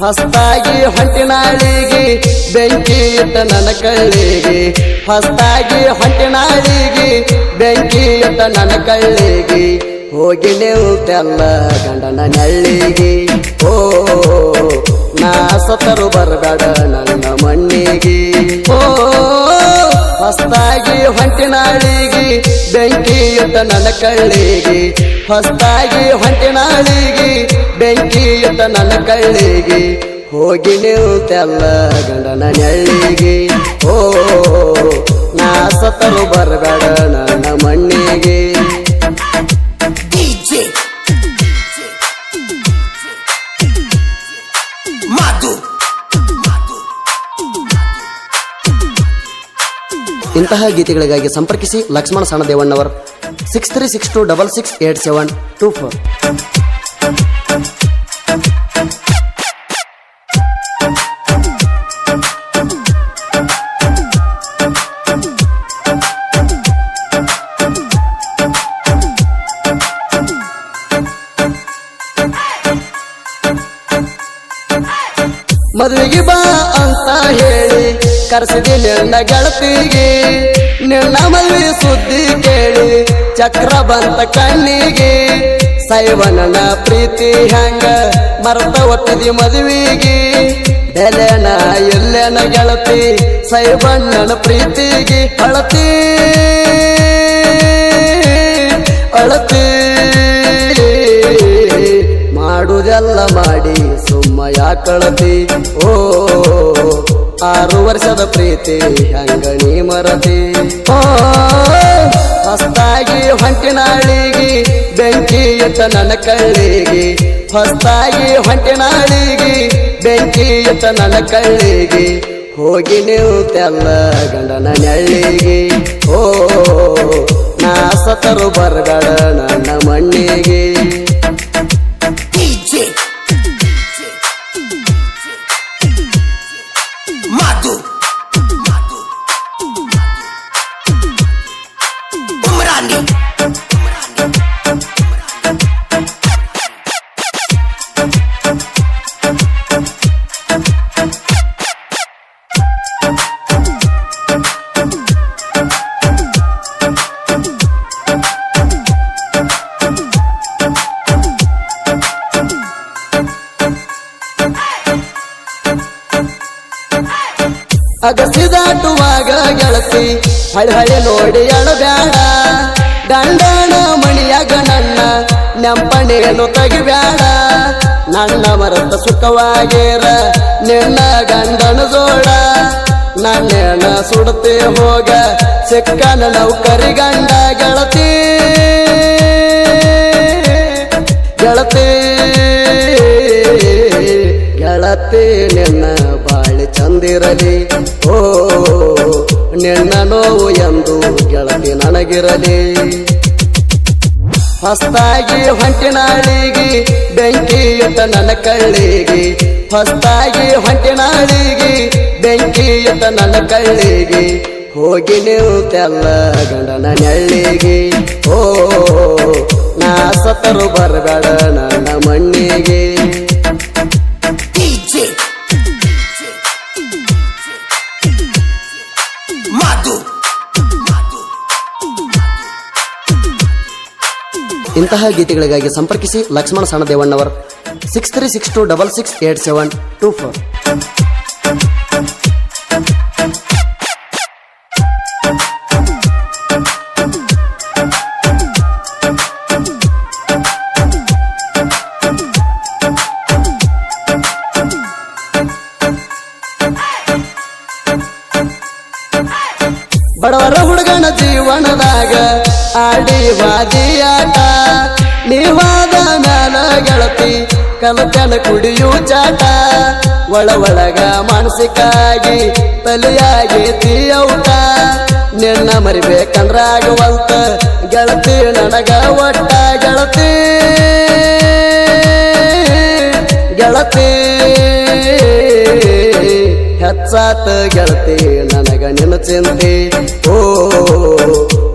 ಹೊಸ್ತಾಗಿ ಹೊಂಟಿನಾಳಿಗೆ, ಬೆಂಕಿ ಇಟ್ಟ ನನ್ನ ಕಳ್ಳಿಗೆ ಹೊಸ್ತಾಗಿ ಹೊಂಟಿನಾಳಿಗೆ, ಬೆಂಕಿ ಇಟ್ಟ ನನ್ನ ಕಳ್ಳಿಗೆ ಹೋಗಿ ನಿಲ್ತೆಲ್ಲ ಗಂಡನ ನಳ್ಳಿಗೆ. ಓ, ನಾ ಸತರು ಬರಬೇಡ ನನ್ನ ಮಣ್ಣಿಗೆ. ಹೊಸ್ತಾಗಿ ಹೊಂಟಿನಾಳಿಗೆ ಬೆಂಕಿ ಇಟ್ಟ ನನ್ನ ಕಳ್ಳಿಗೆ. ಹೊಸ್ತಾಗಿ ಹೊಂಟಿನಾಳಿಗೆ ಬೆಂಕಿ ಇಟ್ಟ ನನ್ನ ಕಳ್ಳಿಗೆ. ಹೋಗಿ ತೆಲ್ಲ ಗಂಡನ ನೆಳ್ಳಿಗೆ. ಓ ಇಂತಹ ಗೀತೆಗಳಿಗಾಗಿ ಸಂಪರ್ಕಿಸಿ Lakshmana Sanadevannavar. Six three six two double six eight seven two four ಮದುವೆಗೆ ಬಾ ಅಂತ ಹೇಳಿ. ಕರೆಸಿದಿ ನಿನ್ನ ಗೆಳತಿಗೆ ನಿನ್ನ ಮದುವೆ ಸುದ್ದಿ ಕೇಳಿ ಚಕ್ರ ಬಂತ ಕಣ್ಣಿಗೆ. ಸೈವನನ ಪ್ರೀತಿ ಹ್ಯಾಂಗ ಮರತ ಒತ್ತದಿ ಮದುವೆಗೆ. ಬೆಲೆನ ಎಲ್ಲೆನ ಗೆಳತಿ ಸೈವಣ್ಣನ ಪ್ರೀತಿಗೆ ಅಳತಿ. ಅಳತಿ. ಮಾಡುದೆಲ್ಲ ಮಾಡಿ ಸುಮ್ಮ ಯಾಕಳತಿ ಓ ಆರು ವರ್ಷದ ಪ್ರೀತಿ ಹಂಗಣಿ ಮರತಿ. ಓ ಹೊಸ್ತಾಗಿ ಹೊಂಟಿನಾಳಿಗೆ ಬೆಂಕಿ ಇಟ್ಟ ನನ್ನ ಕಳ್ಳಿಗೆ ಹೊಸ್ತಾಗಿ ಹೊಂಟಿನಾಳಿಗೆ ಬೆಂಕಿ ಇಟ್ಟ ನನ್ನ ಕಳ್ಳಿಗೆ ಹೋಗಿ ನಿಲ್ತೆಲ್ಲ ಗಂಡನ ನೆಳ್ಳಿಗೆ. ಓ ನಾ ಸತರು ಬರಬೇಡ ಅಗಸಿದಾಟುವಾಗ ಗೆಳತಿ. ಹಳಿ ಹಳಿ ನೋಡಿ ಅಳಬ್ಯಾಡ. ಗಂಡನ ಮಣಿಯಾಗ ನನ್ನ ನೆಂಪಣೆಯನ್ನು ತೆಗಿಬ್ಯಾಡ. ನನ್ನ ಮರತ ಸುಖವಾಗಿರ, ನಿನ್ನ ಗಂಡನ ಜೋಡ. ನನ್ನೇನ ಸುಡತೆ ಹೋಗ, ಸಿಕ್ಕನ ನೌಕರಿ ಗಂಡ ಗೆಳತಿ. ಗೆಳತಿ ಗೆಳತಿ ನಿನ್ನ ಚಂದಿರಲಿ ಓ, ನಿನ್ನ ನೋವು ಎಂದು ಗೆಳತಿ ನನಗಿರಲಿ. ಹೊಸ್ತಾಗಿ ಹೊಂಟಿನಾಳಿಗೆ ಬೆಂಕಿ ಇಟ್ಟ ನನ್ನ ಕಳ್ಳಿಗೆ ಹೊಸ್ತಾಗಿ ಹೊಂಟಿನಾಳಿಗೆ ಬೆಂಕಿ ಇಟ್ಟ ನನ್ನ ಕಳ್ಳಿಗೆ ಹೋಗಿ ನಿಲ್ತೆಲ್ಲ ಗಂಡನ ನೆಳ್ಳಿಗೆ. ಓ ನಾ ಸತರು ಬರಬೇಡ ನನ್ನ ಮಣ್ಣಿಗೆ. ಇಂತಹ ಗೀತೆಗಳಿಗಾಗಿ ಸಂಪರ್ಕಿಸಿ Lakshmana Sannadevannavar six three six two double six eight seven two four ಬಡವರ ಹುಡುಗನ ಜೀವನದಾಗ ಆಡಿ ವಾದಿಯಾಟ ನೀವಾದ ಮ್ಯಾಲ ಗೆಳತಿ ಕಲತನ ಕುಡಿಯು ಚಾಟ. ಒಳ ಒಳಗ ಮಾನಸಿಕಾಗಿ ತಲೆಯಾಗಿ ತೀಯೌಟ. ನಿನ್ನ ಮರಿಬೇಕಂದ್ರಾಗವಲ್ತ ಗೆಳತಿ ನನಗ ಒಟ್ಟ ಗೆಳತಿ. ಗೆಳತಿ. ಹೆಚ್ಚಾತ ಗೆಳತಿ, ನನಗ ನಿನ್ನ ಚಿಂತೆ. ಓ,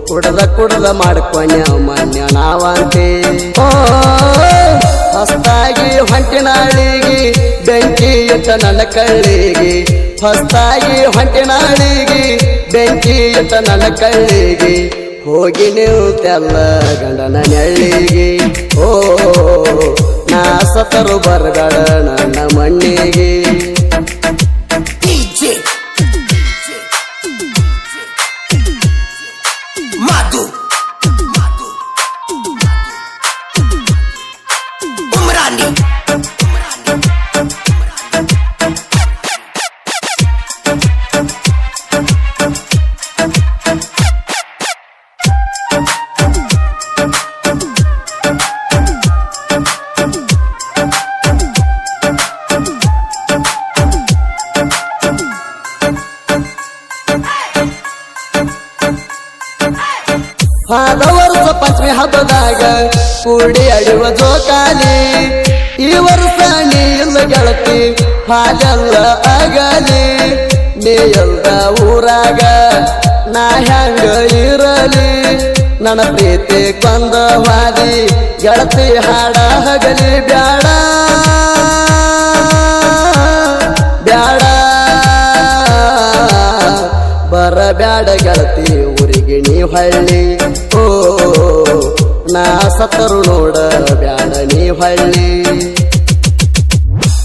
ಕುಡದ ಕುಡದ ಮಾಡ್ಕೊಂಡ ಮಾನ್ಯ ನಾವಂತೆ. ಓ ಹೊಸ್ತಾಗಿ ಹೊಂಟಿನಾಳಿಗೆ ಬೆಂಕಿ ಇಟ್ಟ ನನ್ನ ಕಳ್ಳಿಗೆ ಹೊಸ್ತಾಗಿ ಹೊಂಟಿನಾಳಿಗೆ ಬೆಂಕಿ ಇಟ್ಟ ನನ್ನ ಕಳ್ಳಿಗೆ ಹೋಗಿ ನೀವು ತೆಲ್ಲ ಗಂಡನ ನೆಳ್ಳಿಗೆ. ಓ ನಾ ಸತರು ಬರಗಡ ನನ್ನ ಮಣ್ಣಿಗೆ. ಹಾದ ವರ್ಷ ಪಂಚಮಿ ಹಬ್ಬದಾಗ ಕೂಡಿ ಅಡಿವ ಜೋಕಾಲಿ. ಈ ವರ್ಷ ನೀ ಇಲ್ಲ ಗೆಳತಿ ಹಾಲೆಲ್ಲ ಆಗಲಿ. ನೀ ಎಲ್ಲ ಊರಾಗ ನಾ ಹೆಂಗ ಇರಲಿ. ನನ್ನ ಪ್ರೀತಿ ಕೊಂದ ಮಾಡಿ ಗೆಳತಿ ಹಾಡ ಹಗಲಿ. ಬ್ಯಾಡ ಬ್ಯಾಡ. ಬರಬ್ಯಾಡ ಗೆಳತಿ ನೀ ಹಳ್ಳಿ ಓ, ನಾ ಸತ್ತರು ನೋಡ ಬ್ಯಾಡ ನೀ ಹಳ್ಳಿ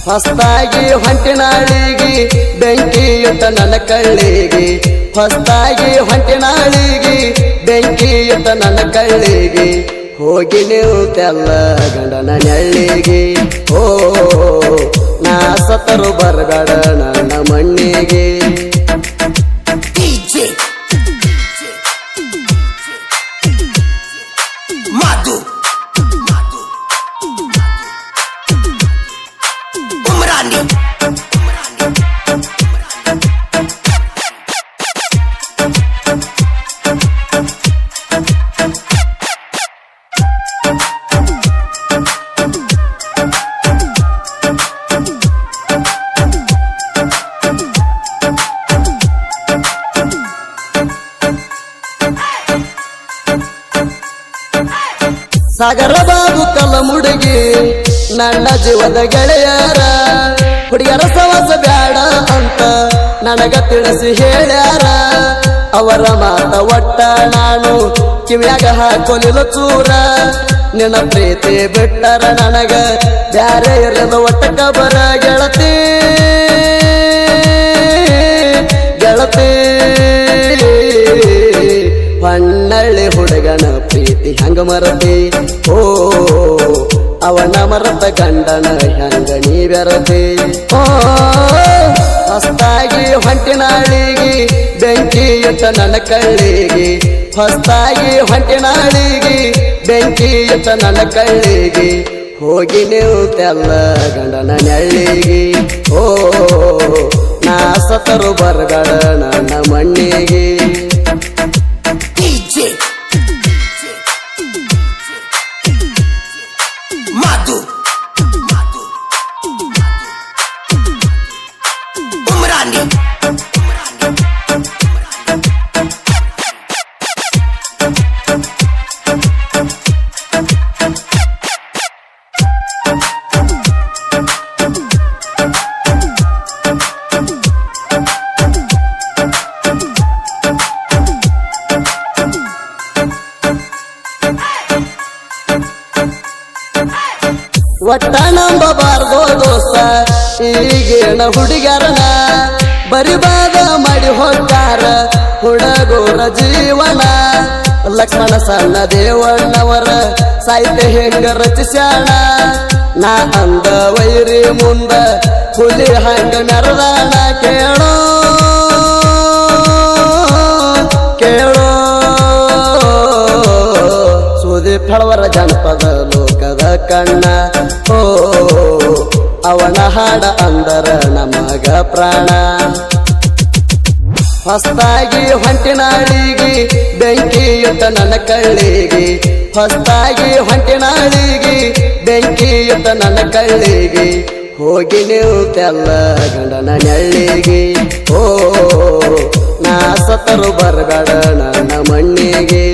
ಹೊಸ್ತಾಗಿ ಹೊಂಟಿನಾಳಿಗೆ ಬೆಂಕಿ ಇಟ್ಟ ನನ್ನ ಕಳ್ಳಿಗೆ. ಹೊಸ್ತಾಗಿ ಹೊಂಟಿನಾಳಿಗೆ ಬೆಂಕಿ ಇಟ್ಟ ನನ್ನ ಕಳ್ಳಿಗೆ. ಹೋಗಿ ನೀವು ತೆಲ್ಲ ಗಂಡನ ನೆಳ್ಳಿಗೆ. ಓ, ನಾ ಸತ್ತರು ಬರಬೇಡ ನನ್ನ ಮಣ್ಣಿಗೆ ಸಾಗರ ಬಾಬು ಮುಡುಗಿ ನನ್ನ ಜೀವದ ಗೆಳೆಯರ. ಹುಡುಗರ ಸವಾಸ ಬೇಡ ಅಂತ ನನಗ ತಿಳಿಸಿ ಹೇಳ್ಯಾರ. ಅವರ ಮಾತ ಒಟ್ಟ ನಾನು ಕಿವಿಯಾಗ ಹಾಕೊಲಿಲ್ಲ ಚೂರ. ನಿನ್ನ ಪ್ರೀತಿ ಬಿಟ್ಟರ ನನಗ ಬ್ಯಾರೆ ಇರದ ಒಟ್ಟ ಕಬರ ಗೆಳತಿ. ಗೆಳತಿ. ಹೊನ್ನಳ್ಳಿ ಹುಡುಗನ ಪ್ರೀತಿ ಹಂಗ ಮರತಿ ಓ, ಅವನ ಮರತ ಗಂಡನ ಹೆಂಗ ನೀ ಬೆರತಿ ಓ ಹೊಸ್ತಾಗಿ ಹೊಂಟಿನಾಳಿಗೆ ಬೆಂಕಿ ಇಟ್ಟ ನನ್ನ ಕಳ್ಳಿಗೆ ಹೊಸ್ತಾಗಿ ಹೊಂಟಿನಾಳಿಗೆ ಬೆಂಕಿ ಇಟ್ಟ ನನ್ನ ಕಳ್ಳಿಗೆ ಹೋಗಿ ನೀವು ತೆಲ್ಲ ಗಂಡನ ನೆಳ್ಳಿಗೆ. ಓ ನಾ ಸತರು ಬರಗಳ ನನ್ನ ಮಣ್ಣಿಗೆ. ಒಟ್ಟ ನಂಬಬಾರ್ದು ದೋಸ್ತ ಈಗೇನ ಹುಡುಗರನ ಬರಿಬಾದ ಮಾಡಿ ಹೋಗ್ತಾರ ಹುಡುಗರ ಜೀವನ. ಲಕ್ಷ್ಮಣ ಸಣ್ಣ ದೇವಣ್ಣವರ ಸಾಹಿತ್ಯ ಹೆಂಗ ರಚಿಸ್ಯಾಣ ನಾ ಅಂದ ವೈರಿ ಮುಂದ ಹುಲಿ ಹಂಗ ಮೆರದಾಣ ಕೇಳೋ ಕೇಳೋ. ಸುದೀಪ್ ಹಳವರ ಜನಪದ ಲೋಕದ ಕಣ್ಣ. ಅವನ ಹಾಡ ಅಂದರ ನಮಗ ಪ್ರಾಣ. ಹೊಸ್ತಾಗಿ ಹೊಂಟಿನಾಳಿಗೆ ಬೆಂಕಿ ಇಟ್ಟ ನನ್ನ ಕಳ್ಳಿಗೆ. ಹೊಸ್ತಾಗಿ ಹೊಂಟಿನಾಳಿಗೆ ಬೆಂಕಿ ಇಟ್ಟ ನನ್ನ ಕಳ್ಳಿಗೆ. ಹೋಗಿ ನೀವು ತೆಲ್ಲ ಗಂಡನ ನೆಳ್ಳಿಗೆ. ಓ ನಾ ಸತರು ಬರಬೇಡ ನನ್ನ ಮಣ್ಣಿಗೆ.